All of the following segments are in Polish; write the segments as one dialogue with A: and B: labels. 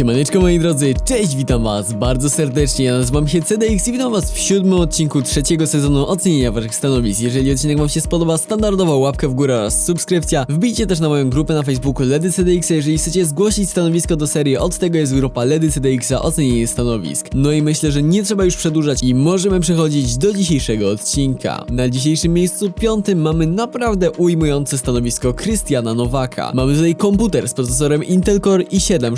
A: Siemaneczko moi drodzy, cześć, witam was bardzo serdecznie, ja nazywam się CDX i witam was w siódmym odcinku trzeciego sezonu ocenienia waszych stanowisk. Jeżeli odcinek wam się spodoba, standardowa łapka w górę oraz subskrypcja. Wbijcie też na moją grupę na Facebooku Ledy CDX, jeżeli chcecie zgłosić stanowisko do serii, od tego jest grupa Ledy CDX ocenienie stanowisk. No i myślę, że nie trzeba już przedłużać i możemy przechodzić do dzisiejszego odcinka. Na dzisiejszym miejscu piątym mamy naprawdę ujmujące stanowisko Krystiana Nowaka. Mamy tutaj komputer z procesorem Intel Core i7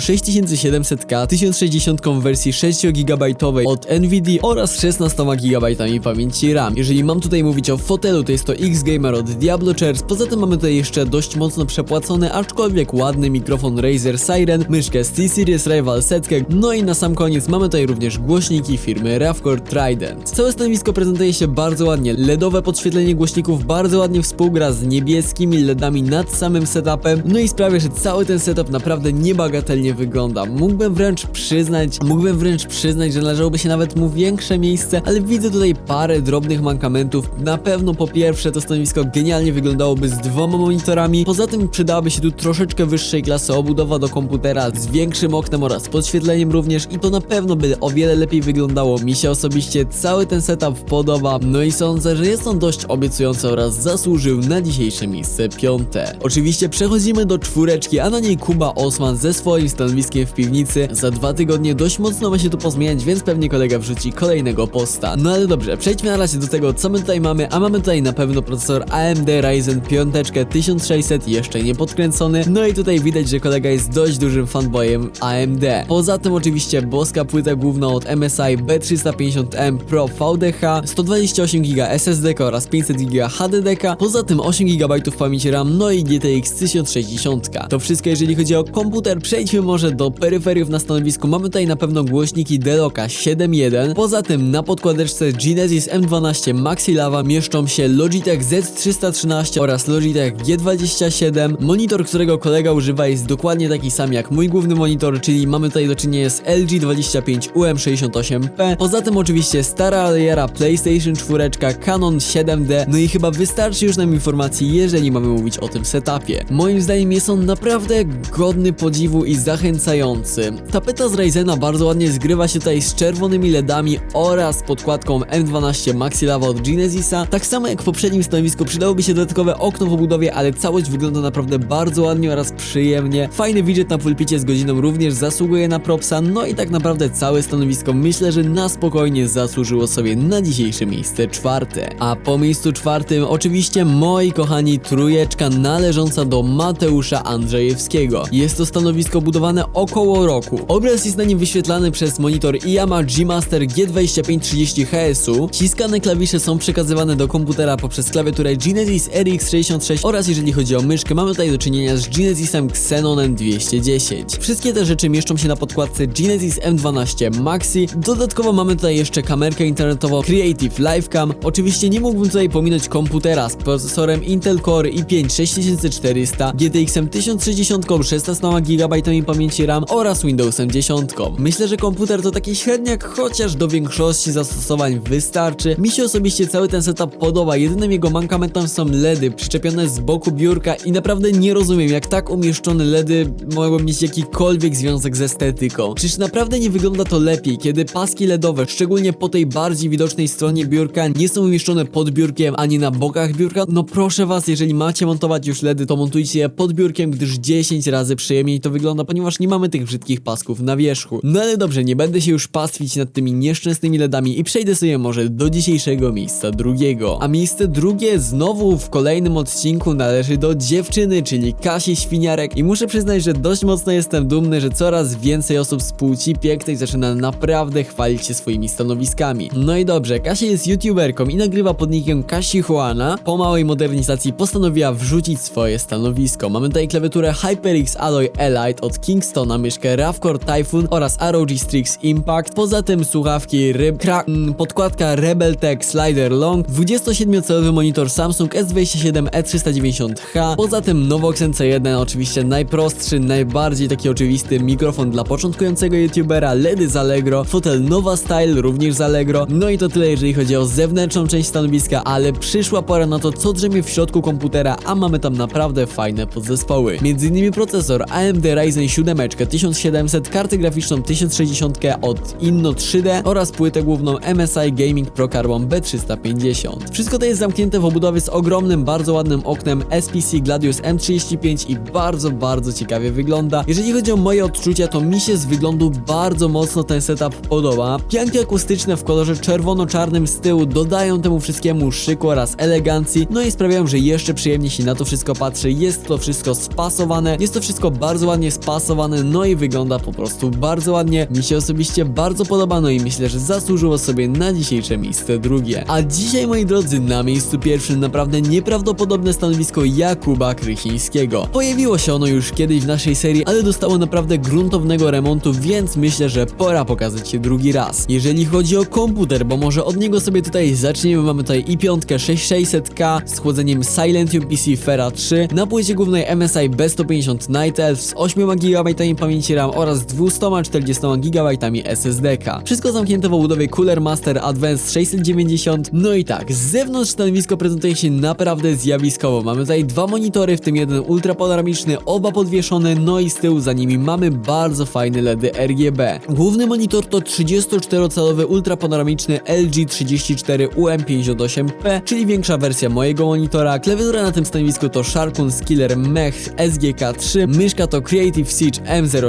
A: 6700K 1060 w wersji 6 GB od Nvidia oraz 16 GB pamięci RAM. Jeżeli mam tutaj mówić o fotelu, to jest to X-Gamer od Diablo Chairs. Poza tym mamy tutaj jeszcze dość mocno przepłacony, aczkolwiek ładny mikrofon Razer Siren, myszkę z T-Series Rival setkę, no i na sam koniec mamy tutaj również głośniki firmy Ravcore Trident. Całe stanowisko prezentuje się bardzo ładnie, LEDowe podświetlenie głośników bardzo ładnie współgra z niebieskimi LEDami nad samym setupem, no i sprawia, że cały ten setup naprawdę niebagatelnie wygląda. Mógłbym wręcz przyznać, mógłbym wręcz przyznać, że należałoby się nawet mu większe miejsce, ale widzę tutaj parę drobnych mankamentów. Na pewno po pierwsze to stanowisko genialnie wyglądałoby z dwoma monitorami, poza tym przydałaby się tu troszeczkę wyższej klasy obudowa do komputera z większym oknem oraz podświetleniem również i to na pewno by o wiele lepiej wyglądało. Mi się osobiście cały ten setup podoba, no i sądzę, że jest on dość obiecujący oraz zasłużył na dzisiejsze miejsce piąte. Oczywiście przechodzimy do czwóreczki, a na niej Kuba Osman ze swoim stanowiskiem w piwnicy. Za dwa tygodnie dość mocno ma się tu pozmieniać, więc pewnie kolega wrzuci kolejnego posta. No ale dobrze, przejdźmy na razie do tego, co my tutaj mamy, a mamy tutaj na pewno procesor AMD Ryzen 5 1600, jeszcze nie podkręcony. No i tutaj widać, że kolega jest dość dużym fanboyem AMD. Poza tym oczywiście boska płyta główna od MSI B350M Pro VDH, 128 GB SSD oraz 500 GB HDD, poza tym 8 GB pamięci RAM, no i GTX 1060. To wszystko jeżeli chodzi o komputer, przejdźmy może do peryferiów na stanowisku. Mamy tutaj na pewno głośniki Deloka 7.1, poza tym na podkładeczce Genesis M12 Maxi Lava mieszczą się Logitech Z313 oraz Logitech G27. Monitor, którego kolega używa jest dokładnie taki sam jak mój główny monitor, czyli mamy tutaj do czynienia z LG 25 UM68P. Poza tym oczywiście stara alejera PlayStation 4, Canon 7D, no i chyba wystarczy już nam informacji, jeżeli mamy mówić o tym setupie. Moim zdaniem jest on naprawdę godny podziwu i zachęcający. Tapeta z Ryzena bardzo ładnie zgrywa się tutaj z czerwonymi LEDami oraz podkładką M12 Maxi Lava od Genesisa. Tak samo jak w poprzednim stanowisku przydałoby się dodatkowe okno w obudowie, ale całość wygląda naprawdę bardzo ładnie oraz przyjemnie. Fajny widget na pulpicie z godziną również zasługuje na propsa, no i tak naprawdę całe stanowisko myślę, że na spokojnie zasłużyło sobie na dzisiejsze miejsce czwarte. A po miejscu czwartym oczywiście moi kochani trójeczka należąca do Mateusza Andrzejewskiego. Jest to stanowisko budowane około roku. Obraz jest na nim wyświetlany przez monitor Yamaha G-Master G2530 HS-u. Ciskane klawisze są przekazywane do komputera poprzez klawiaturę Genesis RX 66 oraz jeżeli chodzi o myszkę mamy tutaj do czynienia z Genesisem Xenon M210. Wszystkie te rzeczy mieszczą się na podkładce Genesis M12 Maxi. Dodatkowo mamy tutaj jeszcze kamerkę internetową Creative Livecam. Oczywiście nie mógłbym tutaj pominąć komputera z procesorem Intel Core i5 6400, GTX 1060, 16 GB pamięci RAM oraz Windowsem 10. Myślę, że komputer to taki średniak, chociaż do większości zastosowań wystarczy. Mi się osobiście cały ten setup podoba, jedynym jego mankamentem są LEDy przyczepione z boku biurka i naprawdę nie rozumiem, jak tak umieszczone LEDy mogą mieć jakikolwiek związek z estetyką. Czyż naprawdę nie wygląda to lepiej, kiedy paski LEDowe, szczególnie po tej bardziej widocznej stronie biurka, nie są umieszczone pod biurkiem ani na bokach biurka? No proszę was, jeżeli macie montować już LEDy, to montujcie je pod biurkiem, gdyż 10 razy przyjemniej to wygląda, ponieważ nie mamy tych brzydkich pasków na wierzchu. No ale dobrze, nie będę się już pastwić nad tymi nieszczęsnymi LEDami i przejdę sobie może do dzisiejszego miejsca drugiego. A miejsce drugie znowu w kolejnym odcinku należy do dziewczyny, czyli Kasi Świniarek i muszę przyznać, że dość mocno jestem dumny, że coraz więcej osób z płci pięknej zaczyna naprawdę chwalić się swoimi stanowiskami. No i dobrze, Kasia jest youtuberką i nagrywa pod nickiem Kasi Juana. Po małej modernizacji postanowiła wrzucić swoje stanowisko. Mamy tutaj klawiaturę HyperX Alloy Elite od Kingstona, myszkę Ravcore Typhoon oraz ROG Strix Impact. Poza tym słuchawki Ryb, Kra mm, podkładka Rebel Tech Slider Long, 27-calowy monitor Samsung S27 E390H. Poza tym Novoxen C1, oczywiście najprostszy, najbardziej taki oczywisty mikrofon dla początkującego youtubera, LEDy z Allegro, fotel Nova Style również z Allegro. No i to tyle jeżeli chodzi o zewnętrzną część stanowiska, ale przyszła pora na to, co drzemie w środku komputera, a mamy tam naprawdę fajne podzespoły. Między innymi procesor AMD Ryzen 7 1700, kartę graficzną 1060 od Inno 3D oraz płytę główną MSI Gaming Pro Carbon B350. Wszystko to jest zamknięte w obudowie z ogromnym, bardzo ładnym oknem SPC Gladius M35 i bardzo, bardzo ciekawie wygląda. Jeżeli chodzi o moje odczucia, to mi się z wyglądu bardzo mocno ten setup podoba. Pianki akustyczne w kolorze czerwono-czarnym z tyłu dodają temu wszystkiemu szyku oraz elegancji, no i sprawiają, że jeszcze przyjemnie się na to wszystko patrzy. Jest to wszystko spasowane, jest to wszystko bardzo ładnie spasowane, no i wygląda po prostu bardzo ładnie. Mi się osobiście bardzo podoba, no i myślę, że zasłużyło sobie na dzisiejsze miejsce drugie. A dzisiaj, moi drodzy, na miejscu pierwszym naprawdę nieprawdopodobne stanowisko Jakuba Krychińskiego. Pojawiło się ono już kiedyś w naszej serii, ale dostało naprawdę gruntownego remontu, więc myślę, że pora pokazać się drugi raz. Jeżeli chodzi o komputer, bo może od niego sobie tutaj zaczniemy, mamy tutaj i5 6600K z chłodzeniem Silentium PC Fera 3, na płycie głównej MSI B150 Night Elf z 8 GB pamięci RAM oraz 240 GB SSD-ka. Wszystko zamknięte w obudowie Cooler Master Advanced 690. No i tak, z zewnątrz stanowisko prezentuje się naprawdę zjawiskowo. Mamy tutaj dwa monitory, w tym jeden ultrapanoramiczny, oba podwieszone, no i z tyłu za nimi mamy bardzo fajne LEDy RGB. Główny monitor to 34-calowy ultrapanoramiczny LG 34 UM58P, czyli większa wersja mojego monitora. Klawiatura na tym stanowisku to Sharpun Skiller Mech SGK3, myszka to Creative Siege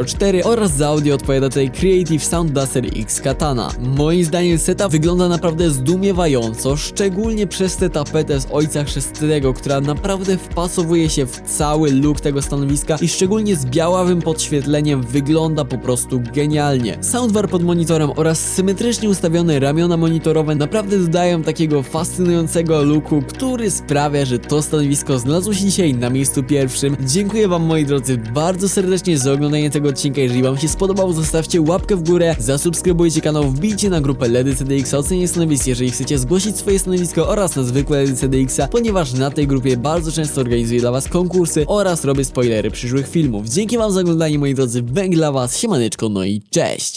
A: M04 oraz za audio odpowiada tutaj Creative Sound Blaster X Katana. Moim zdaniem setup wygląda naprawdę zdumiewająco, szczególnie przez tę tapetę z Ojca Chrzestnego, która naprawdę wpasowuje się w cały look tego stanowiska i szczególnie z białawym podświetleniem wygląda po prostu genialnie. Soundbar pod monitorem oraz symetrycznie ustawione ramiona monitorowe naprawdę dodają takiego fascynującego looku, który sprawia, że to stanowisko znalazło się dzisiaj na miejscu pierwszym. Dziękuję wam moi drodzy bardzo serdecznie za oglądanie tego odcinka. Jeżeli wam się spodobał, zostawcie łapkę w górę, zasubskrybujcie kanał, wbijcie na grupę LEDy CDX, ocenię stanowisk, jeżeli chcecie zgłosić swoje stanowisko oraz na zwykłe LEDy CDX, ponieważ na tej grupie bardzo często organizuję dla was konkursy oraz robię spoilery przyszłych filmów. Dzięki wam za oglądanie moi drodzy, węgla was, siemaneczko, no i cześć!